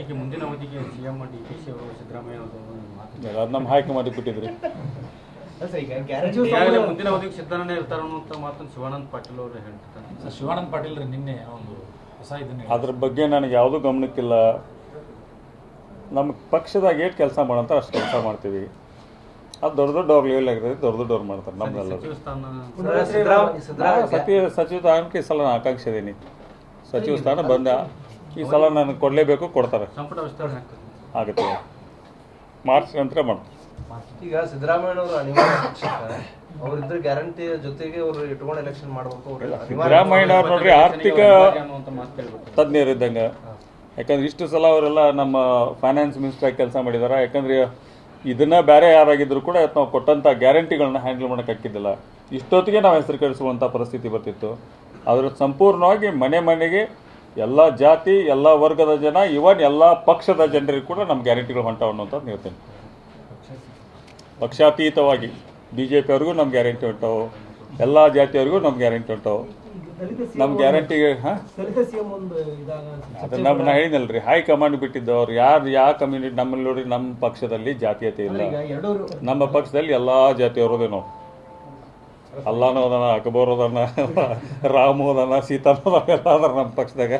ಈಗ ಮುಂದಿನ ಅವಧಿಗೆ ಸಿಎಂ ಡಿ ಕೆ ಶಿ ಅವರು ಸಿದ್ದರಾಮಯ್ಯ ಅವರು ಮಾತು ಅದು ನಮ್ಮ ಮಾಡಿ ಬಿಟ್ಟಿದ್ರಿ. ಮುಂದಿನ ಅವಧಿಗೆ ಸಿದ್ದರಾಮಯ್ಯ ಇರ್ತಾರೆ ಅನ್ನುವಂಥ ಮಾತನ್ನು ಶಿವಾನಂದ ಪಾಟೀಲ್ ಅವರು ಹೇಳ್ತಾರೆ ಸರ್ ಶಿವಾನಂದ ಪಾಟೀಲ್ ರೀ ನಿನ್ನೆ ಒಂದು ಹೊಸ ಇದನ್ನ ಅದ್ರ ಬಗ್ಗೆ ನನಗೆ ಯಾವುದೂ ಗಮನಕ್ಕಿಲ್ಲ. ನಮ್ಮ ಪಕ್ಷದಾಗ ಏನು ಕೆಲಸ ಮಾಡಂತ ಅಷ್ಟು ಕೆಲಸ ಮಾಡ್ತೀವಿ. ಅದು ದೊಡ್ಡ ದೊಡ್ಡ ಅವ್ರ ಲೆವೆಲ್ ಆಗಿದೆ ದೊಡ್ಡ ದೊಡ್ಡವ್ರು ಮಾಡ್ತಾರೆ ನಮ್ಮೆಲ್ಲ ಸಚಿವ ಸಚಿವ ಸಚಿವ ಸ್ಥಾನಕ್ಕೆ ಈ ಸಲ ನಾನು ಆಕಾಂಕ್ಷೆ ಇದೀನಿ ಸಚಿವ ಸ್ಥಾನ ಬಂದ ಈ ಸಲ ನನಗೆ ಕೊಡಲೇಬೇಕು ಕೊಡ್ತಾರೆ. ಸಂಪುಟ ವಿಸ್ತರಣೆ ಆಗ್ತದೆ. ಆಗುತ್ತೆ. ಮಾರ್ಚ್ ನಂತರ ಮಾಡ್ತೀವಿ ಈಗ ಸಿದ್ದರಾಮಯ್ಯ ಅವರು ಅನಿವಾರ್ಯ ಶಿಕ್ಷಕ ಅವರಿದ್ರ ಗ್ಯಾರಂಟಿ ಜೊತೆಗೆ ಅವರು ಇಟ್ಕೊಂಡು ಎಲೆಕ್ಷನ್ ಮಾಡಬೇಕು. ಅವ್ರು ಅನಿವಾರ್ಯ ಸಿದ್ದರಾಮಯ್ಯನವ್ರು ನೋಡ್ರಿ ಆರ್ಥಿಕ ಅನ್ನುವಂಥ ಮಾತು ಕೇಳಬೇಕು. ತಜ್ಞರು ಇದ್ದಂಗೆ. ಯಾಕಂದ್ರೆ ಇಷ್ಟು ಸಲ ಅವರೆಲ್ಲ ನಮ್ಮ ಫೈನಾನ್ಸ್ ಮಿನಿಸ್ಟರ್ ಕೆಲಸ ಮಾಡಿದಾರೆ. ಯಾಕಂದ್ರೆ ಇದನ್ನ ಬೇರೆ ಯಾರಾಗಿದ್ರು ಕೂಡ ನಾವು ಕೊಟ್ಟಂಥ ಗ್ಯಾರಂಟಿಗಳನ್ನ ಹ್ಯಾಂಡಲ್ ಮಾಡೋಕೆ ಹಾಕಿದ್ದಿಲ್ಲ. ಇಷ್ಟೊತ್ತಿಗೆ ನಾವು ಹೆಸರು ಕಳಿಸುವಂಥ ಪರಿಸ್ಥಿತಿ ಬರ್ತಿತ್ತು. ಅದರ ಸಂಪೂರ್ಣವಾಗಿ ಮನೆ ಮನೆಗೆ ಎಲ್ಲ ಜಾತಿ ಎಲ್ಲ ವರ್ಗದ ಜನ ಇವನ್ ಎಲ್ಲ ಪಕ್ಷದ ಜನರಿಗೆ ಕೂಡ ನಮ್ಮ ಗ್ಯಾರಂಟಿಗಳು ಹೊಂಟಾವ ಅನ್ನೋಂಥದ್ದು ಹೇಳ್ತೇನೆ ಪಕ್ಷಾತೀತವಾಗಿ ಬಿ ಜೆ ಪಿಯವ್ರಿಗೂ ನಮ್ಮ ಗ್ಯಾರಂಟಿ ಹೊಂಟವು ಎಲ್ಲ ಜಾತಿಯವ್ರಿಗೂ ನಮ್ಮ ಗ್ಯಾರಂಟಿ ಹೊಂಟವು. ನಮ್ಮ ಗ್ಯಾರಂಟಿಗೆ ಹಾಂ? ಅದನ್ನು ನಮ್ಮ ನಾ ಹೇಳಿದ್ನಲ್ರಿ ಹೈ ಕಮಾಂಡ್ ಬಿಟ್ಟಿದ್ದವ್ರು ಯಾರು ಯಾವ ಕಮ್ಯುನಿಟಿ ನಮ್ಮಲ್ಲಿ ನೋಡಿ ನಮ್ಮ ಪಕ್ಷದಲ್ಲಿ ಜಾತೀಯತೆ ಇಲ್ಲ. ನಮ್ಮ ಪಕ್ಷದಲ್ಲಿ ಎಲ್ಲ ಜಾತಿಯವ್ರದೇ ನಾವು. ಅಲ್ಲಾನು ಅದಾನ ಅಕ್ಬರ್ ಅದಾನ ರಾಮು ಅದಾನ ಸೀತಾನು ಎಲ್ಲ ಅದಾರ ನಮ್ಮ ಪಕ್ಷದಾಗ.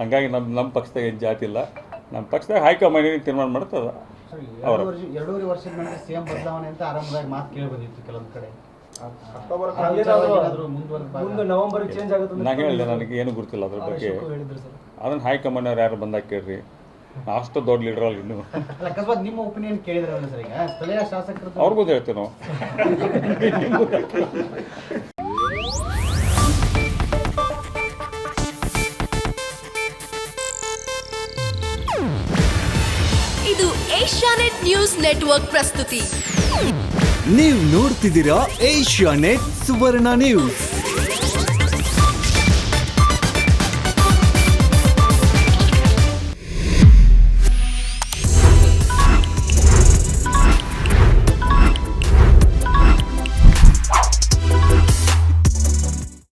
ಹಂಗಾಗಿ ನಮ್ಮ ನಮ್ಮ ಪಕ್ಷದಾಗ ಏನು ಜಾತಿ ಇಲ್ಲ. ನಮ್ಮ ಪಕ್ಷದಾಗ ಹೈಕಮಾಂಡ್ ಏನು ತೀರ್ಮಾನ ಮಾಡ್ತದ ಎರಡು ವರ್ಷ ಎರಡೂವರೆ ವರ್ಷದ ನಂತರ ಸಿಎಂ ಬದಲಾವಣೆ ಅಂತ ಆರಂಭದಾಗ ಮಾತು ಕೇಳಿ ಬಂದಿತ್ತು ಕೆಲವೊಂದು ಕಡೆ. ನಾನು ಹೇಳಿದೆ ನನಗೆ ಏನು ಗೊತ್ತಿಲ್ಲ ಅದ್ರ ಬಗ್ಗೆ. ಅದನ್ನ ಹೈಕಮಾಂಡ್ ಅವ್ರು ಯಾರು ಬಂದಾಗ ಕೇಳ್ರಿ. ಅಷ್ಟು ದೊಡ್ಡ ಲೀಡರ್ ಅಲ್ಲಿ ಇನ್ನು. ಅಕಸ್ಮಾತ್ ನಿಮ್ಮ ಒಪಿನಿಯನ್ ಕೇಳಿದ್ರೆ ಸರ್ ಈಗ? ಸ್ಥಳೀಯ ಶಾಸಕರು ಅವ್ರಿಗೂ ಹೇಳ್ತೀವಿ ನಾವು. ಇದು ಏಷ್ಯಾನೆಟ್ ನ್ಯೂಸ್ ನೆಟ್ವರ್ಕ್ ಪ್ರಸ್ತುತಿ. ನೀವು ನೋಡ್ತಿದ್ದೀರಾ ಏಷ್ಯಾನೆಟ್ ಸುವರ್ಣ ನ್ಯೂಸ್.